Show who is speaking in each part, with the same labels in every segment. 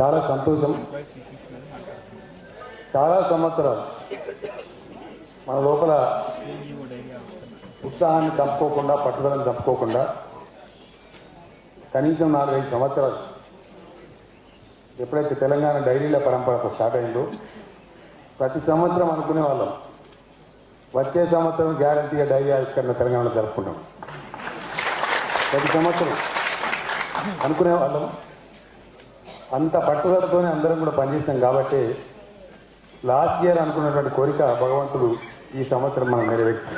Speaker 1: చాలా సంతోషం. చాలా సంవత్సరాలు. మన లోపల ఉత్సాహాన్ని చంపుకోకుండా పట్టుదలను చంపుకోకుండా కనీసం నాలుగైదు సంవత్సరాలు ఎప్పుడైతే తెలంగాణ డైరీల పరంపర స్టార్ట్ అయిందో ప్రతి సంవత్సరం అనుకునే వాళ్ళం. వచ్చే సంవత్సరం గ్యారంటీగా డైరీ ఆవిష్కరణ తెలంగాణలో జరుపుకుంటాం. ప్రతి సంవత్సరం అనుకునే వాళ్ళం. అంత పట్టుదలతోనే అందరం కూడా పనిచేసినాం కాబట్టి లాస్ట్ ఇయర్ అనుకున్నటువంటి కోరిక భగవంతుడు ఈ సంవత్సరం మనం నెరవేర్చాం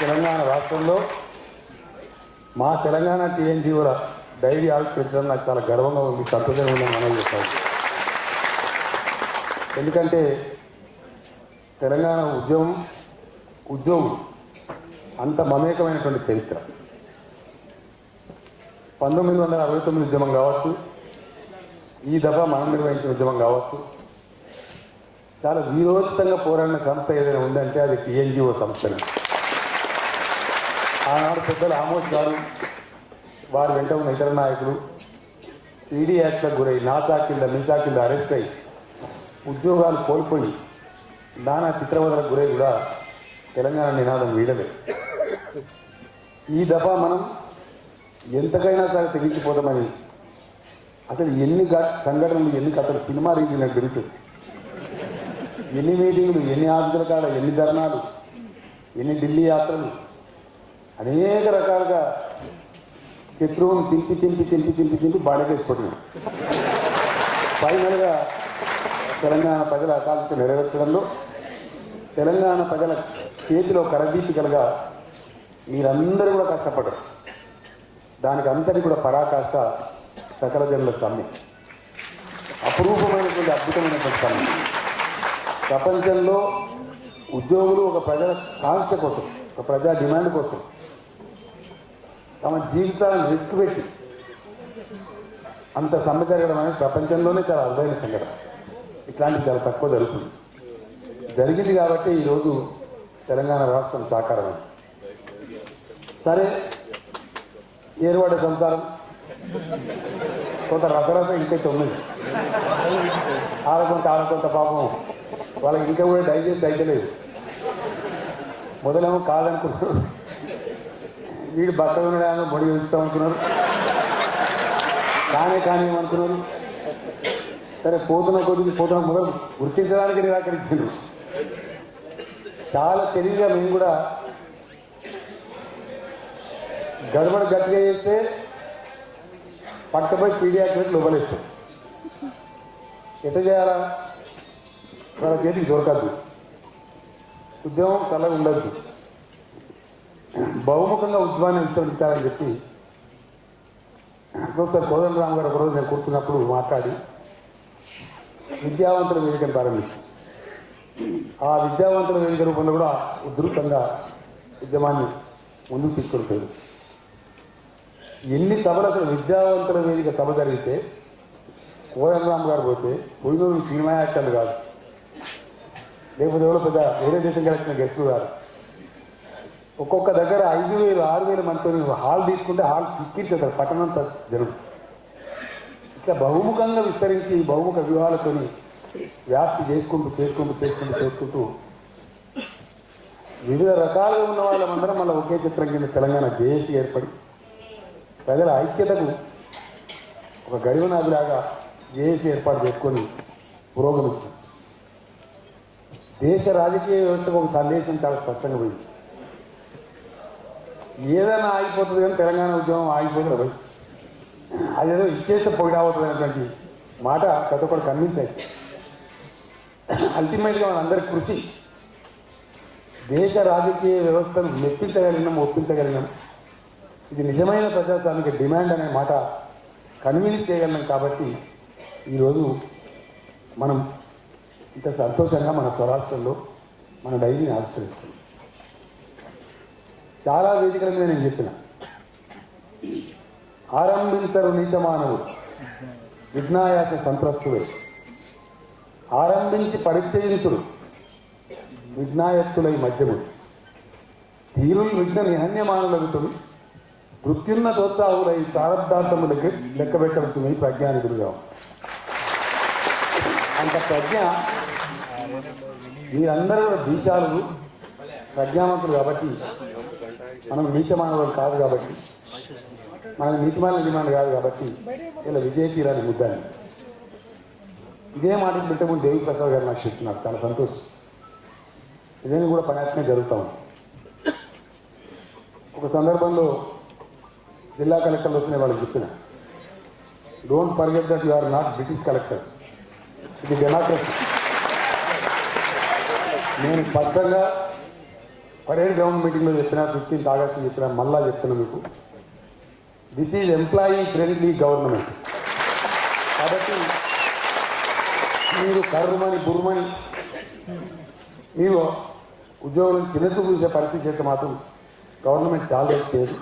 Speaker 1: తెలంగాణ రాష్ట్రంలో మా తెలంగాణ టీఎన్జీఓల డైరీ ఆవిష్కరించడం నాకు చాలా గర్వంగా ఉంది సంతోషంగా ఉందని మనం చెప్పాలి ఎందుకంటే తెలంగాణ ఉద్యమం ఉద్యోగులు అంత మమేకమైనటువంటి చరిత్ర. పంతొమ్మిది వందల అరవై తొమ్మిది ఉద్యమం కావచ్చు ఈ దఫా మనం నిర్వహించిన ఉద్యమం కావచ్చు చాలా వీరోచితంగా పోరాడిన సంస్థ ఏదైనా ఉందంటే అది టీఎన్జిఓ సంస్థనే. ఆనాడు పెద్దలు ఆమోద్ గారు వారి వెంట ఉన్న ఇతర నాయకులు ఈడీ యాక్ట్లకు గురై నాసా కింద మిసా కింద అరెస్ట్ అయి ఉద్యోగాలు కోల్పోయి నానా చిత్రవదలకు గురై కూడా తెలంగాణ నినాదం వీడలేదు. ఈ దఫా మనం ఎంతకైనా సరే తెగించిపోతామని అసలు ఎన్ని సంఘటనలు ఎన్ని అతను సినిమా రీతిలో తిరుగుతూ ఎన్ని మీటింగులు ఎన్ని ఆఫీసుల కాడ ఎన్ని ధర్నాలు ఎన్ని ఢిల్లీ యాత్రలు అనేక రకాలుగా శత్రువుని తింపి తింపి తింపి తింపి తింపి బాడకేసిపోతున్నాం ఫైనల్గా తెలంగాణ ప్రజల ఆకాంక్ష నెరవేర్చడంలో తెలంగాణ ప్రజల చేతిలో కరదీపికలుగా మీరందరూ కూడా కష్టపడ్డారు. దానికి అంతటి కూడా పరాకాష్ట సకల జనుల సమ్మె. అపురూపమైనటువంటి అద్భుతమైనటువంటి సమ్మె. ప్రపంచంలో ఉద్యోగులు ఒక ప్రజల కాంక్ష కోసం ఒక ప్రజా డిమాండ్ కోసం తమ జీవితాలను రిస్క్ పెట్టి అంత సమ్మె జరగడం అనేది ప్రపంచంలోనే చాలా అరుదైన సంఘటన. ఇట్లాంటివి చాలా తక్కువ జరుగుతుంది. జరిగింది కాబట్టి ఈరోజు తెలంగాణ రాష్ట్రం సాకారమైంది. సరే ఏరువాడ సంసారం. కొంత రకరకాల ఇంకైతే ఉన్నది ఆడకొంత ఆడకొంత పాపం. వాళ్ళకి ఇంకా కూడా డైజెస్ట్ అయితలేదు మొదలేమో కాదనుకున్నారు. వీడు బట్టలు ఉండడానికి బొడి ఉంచుతాం అనుకున్నారు. కానే కానీ అనుకున్నారు సరే పోతున్న కొద్దికి పోతున్న మొదలు గుర్తించడానికి నిరాకరించారు చాలా తెలివిగా మేము కూడా గడబడ గట్టిగా చేస్తే పట్టపై పీడియాట్రిక్ లోపలేస్తాం ఎంత చేయాలా? వాళ్ళ చేతికి దొరకద్దు ఉద్యమం తల ఉండద్దు బహుముఖంగా ఉద్యమాన్ని విస్తరించాలని చెప్పి ప్రొఫెసర్ కోదండరామ్ గారు ఒకరోజు నేను కూర్చున్నప్పుడు మాట్లాడి విద్యావంతుల వేదికను ప్రారంభించాం ఆ విద్యావంతుల వేదిక రూపంలో కూడా ఉధృతంగా ఉద్యమాన్ని ముందుకు తీసుకెళ్తారు ఎన్ని సభలకు విద్యావంతుల వేదిక సభ జరిగితే కోదండరామ్ గారు పోతే పొయ్యి సినిమా యాక్టర్లు కాదు. లేకపోతే ఎవరో పెద్ద వేరే దేశం కలిసిన గెస్టులు కాదు. ఒక్కొక్క దగ్గర ఐదు వేలు ఆరు వేల మందితో హాల్ తీసుకుంటే హాల్ పిక్కించేస్తారు పట్టణంతా జరుగు ఇట్లా బహుముఖంగా విస్తరించి బహుముఖ వ్యూహాలతోని వ్యాప్తి చేసుకుంటూ చేసుకుంటూ చేసుకుంటూ చేసుకుంటూ వివిధ రకాలుగా ఉన్న వాళ్ళమందరం మళ్ళీ ఒకే చిత్రం కింద తెలంగాణ జేఏసీ ఏర్పడి ప్రజల ఐక్యతకు ఒక గడివనాదిలాగా జేఏసీ ఏర్పాటు చేసుకొని పురోగమించింది దేశ రాజకీయ వ్యవస్థకు ఒక సందేశం చాలా స్పష్టంగా పోయింది. ఏదైనా ఆగిపోతుంది కానీ తెలంగాణ ఉద్యమం ఆగిపోతుంది అదేదో ఇచ్చేస్తే పొగిడావుతుంది అనేటువంటి మాట ప్రతి ఒక్కరు కన్విన్స్ అల్టిమేట్గా మనందరి కృషి దేశ రాజకీయ వ్యవస్థను మెప్పించగలిగినాం ఒప్పించగలిగినాం. ఇది నిజమైన ప్రజాస్వామిక డిమాండ్ అనే మాట కన్విన్స్ చేయగలం కాబట్టి ఈరోజు మనం ఇంత సంతోషంగా మన స్వరాష్ట్రంలో మన డైరీని ఆవిష్కరిస్తున్నాం. చాలా వేదికల మీద నేను చెప్పిన. ఆరంభించరు నీచ మానవుడు విజ్ఞాయాస సంతృప్తుడే ఆరంభించి పరిచయించుడు విజ్ఞాయత్తులై మధ్యముడు. తీరులు విఘ్న నిహన్యమానులగుతుడు వృత్యున్నతోత్సాహులై ప్రారంధాంతము లెక్క లెక్క పెట్టవలసింది ప్రజ్ఞానికులుగా అంత ప్రజ్ఞ మీరందరూ కూడా దీశాలు ప్రజ్ఞావంతులు కాబట్టి మనం నీచమానవులు కాదు కాబట్టి మనం నీతిమాల డిమాండ్ కాదు కాబట్టి ఇలా విజయ తీరాన్ని ముద్దాన్ని ఇదే మాటలు పెట్టముందు దేవి ప్రసాద్ గారు నాకు చెప్తున్నారు. చాలా సంతోషం. ఇదేమి కూడా పని జరుగుతూ ఉంది. ఒక సందర్భంలో జిల్లా కలెక్టర్లు వచ్చినాయి వాళ్ళకి చెప్పిన. Don't forget that you are not British collectors ఇది డెమోక్రసీ నేను స్పష్టంగా పరేడ్ గ్రౌండ్ మీటింగ్లో చెప్పిన ఫిఫ్టీన్త్ ఆగస్టు చెప్పిన మళ్ళా చెప్తున్నా మీకు. This is employee friendly government కాబట్టి మీరు కర్రమని బుర్రమని మీరు ఉద్యోగులను చిన్నచూ చూసే పరిస్థితి చేస్తే మాత్రం గవర్నమెంట్ చాలా చేయదు.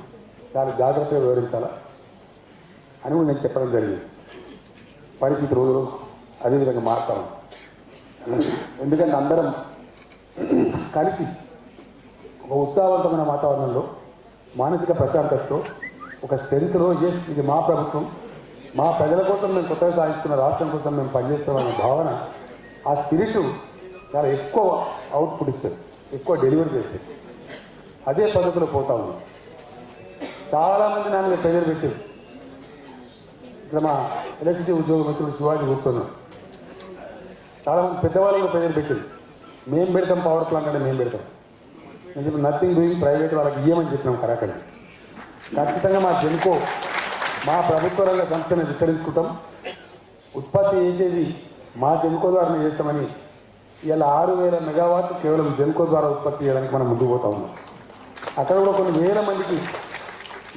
Speaker 1: చాలా జాగ్రత్తగా వివరించాలా? అని కూడా నేను చెప్పడం జరిగింది. పరిస్థితి రోజులు అదేవిధంగా మారుతాం ఎందుకంటే అందరం కలిసి ఒక ఉత్సాహవంతమైన వాతావరణంలో మానసిక ప్రశాంతతతో ఒక స్ట్రెంత్లో ఎస్ ఇది మా ప్రభుత్వం మా ప్రజల కోసం మేము కొత్తగా సాధిస్తున్న రాష్ట్రం కోసం మేము పనిచేస్తామనే భావన ఆ స్పిరిట్ చాలా ఎక్కువ అవుట్పుట్ ఇస్తుంది ఎక్కువ డెలివరీ చేస్తుంది అదే పద్ధతిలో పోతా ఉన్నాం చాలామంది నా మీద ప్రెజర్ పెట్టారు ఇక్కడ మా ఎలక్ట్రిసిటీ ఉద్యోగ మిత్రుడు శివాజీ కూర్చున్నాం. చాలామంది పెద్దవాళ్ళు కూడా ప్రెజర్ పెట్టారు మేము పెడతాం పవర్ ప్లాంట్ అంటే మేము పెడతాం. నేను చెప్పి నథింగ్ డూయింగ్ ప్రైవేట్ వాళ్ళకి ఇయ్యమని చెప్పినాం కరాకడి ఖచ్చితంగా మా జెన్కో మా ప్రభుత్వ రంగ సంస్థను విస్తరించుకుంటాం. ఉత్పత్తి చేసేది మా జెన్కో ద్వారా చేస్తామని ఇలా ఆరు వేల మెగావాట్ కేవలం జెన్కో ద్వారా ఉత్పత్తి చేయడానికి మనం ముందుకు పోతా ఉన్నాం. అక్కడ కూడా కొన్ని వేల మందికి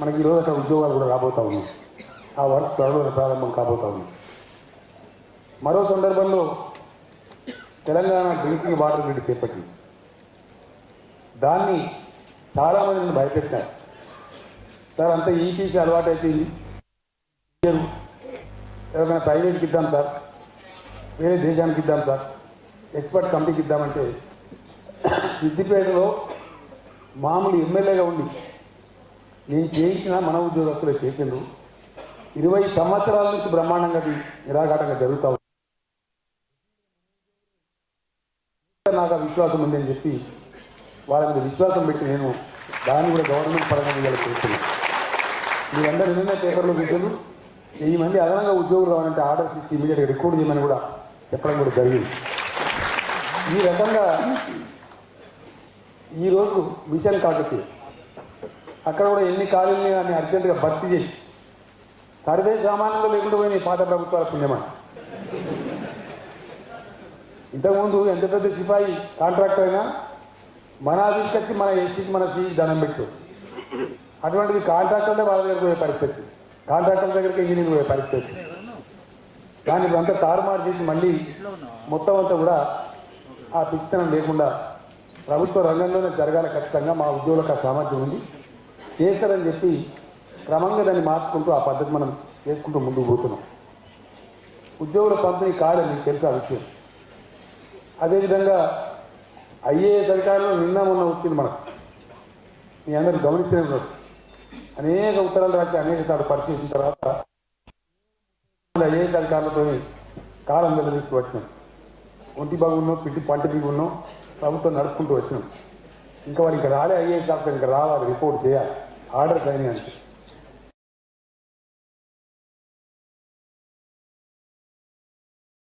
Speaker 1: మనకి ఈరోజు అక్కడ ఉద్యోగాలు కూడా రాబోతా ఉన్నాం ఆ వర్క్ త్వరలో ప్రారంభం కాబోతా ఉంది. మరో సందర్భంలో తెలంగాణ డ్రింకింగ్ వాటర్ గ్రిడ్ చేపట్టింది. దాన్ని చాలామందిని భయపెట్టారు. సార్ అంతా ఈపీసీ అలవాటు అయిపోయింది. ఏదైనా ఎవరికైనా ప్రైవేట్కి ఇద్దాం సార్. వేరే దేశానికి ఇద్దాం సార్. ఎక్స్పర్ట్ కంపెనీకి ఇద్దామంటే సిద్దిపేటలో మామూలు ఎమ్మెల్యేగా ఉండి నేను చేయించిన మన ఉద్యోగస్తులు చేసిండ్రు. ఇరవై సంవత్సరాల నుంచి బ్రహ్మాండంగా నిరాఘాటంగా జరుగుతూ నాకు విశ్వాసం ఉందని చెప్పి వాళ్ళ మీద విశ్వాసం పెట్టి నేను దాన్ని కూడా గవర్నమెంట్ పరంగా ఇవాళ చేస్తున్నాను మీరందరూ నిన్న పేపర్లో చూసారు వెయ్యి మంది అదనంగా ఉద్యోగులు రావాలంటే ఆర్డర్స్ ఇచ్చి ఇమీడియట్గా రికార్డ్ చేయమని కూడా చెప్పడం కూడా జరిగింది. ఈ రకంగా ఈరోజు మిషన్ కార్డుకి అక్కడ కూడా ఎన్ని ఖాళీలు అని అర్జెంటుగా భర్తీ చేసి సర్వే సామాన్యంలో లేకుండా పోయిన పాత ప్రభుత్వాల పుణ్యమని ఇంతకుముందు ఎంత పెద్ద సిపాయి కాంట్రాక్టర్ అయినా మన ఆఫీస్కి మన ఎస్సీకి మన సీకి దండం పెట్టు. అటువంటిది కాంట్రాక్టర్లే వాళ్ళ దగ్గరికి పోయే పరిస్థితి. కాంట్రాక్టర్ దగ్గరికి ఇంజనీర్ పోయే పరిస్థితి. దాన్ని ఇప్పుడు అంతా తారుమారు చేసి మళ్ళీ మొత్తం అంతా కూడా ఆ శిక్షణ లేకుండా ప్రభుత్వ రంగంలోనే జరగాలి ఖచ్చితంగా. మా ఉద్యోగులకు ఆ సామర్థ్యం ఉంది. చేస్తారని చెప్పి క్రమంగా దాన్ని మార్చుకుంటూ ఆ పద్ధతి మనం చేసుకుంటూ ముందుకు పోతున్నాం. ఉద్యోగుల పంపిణీ కాలే మీకు తెలుసు ఆ విషయం. అదేవిధంగా ఐఏఎస్ అధికారులు నిన్న మొన్న వచ్చింది మనకు. మీ అందరూ గమనిస్తూనే ఉన్నారు. అనేక ఉత్తరాలు రాసి అనేక సార్లు పరిశీలించిన తర్వాత ఐఏఎస్ అధికారులతో కాలం వెల్లదీసి వచ్చినాం. ఒంటి బాగున్నాం పిట్టి పంట బిగు ఉన్నాం ప్రభుత్వం నడుపుకుంటూ వచ్చినాం. ఇంకా వాళ్ళు ఇంకా రాలే ఐఏఎస్ ఆఫీసర్ ఇంకా రావాలి రిపోర్ట్ చేయాలి. ఆర్డర్స్ అయినాయి అంటే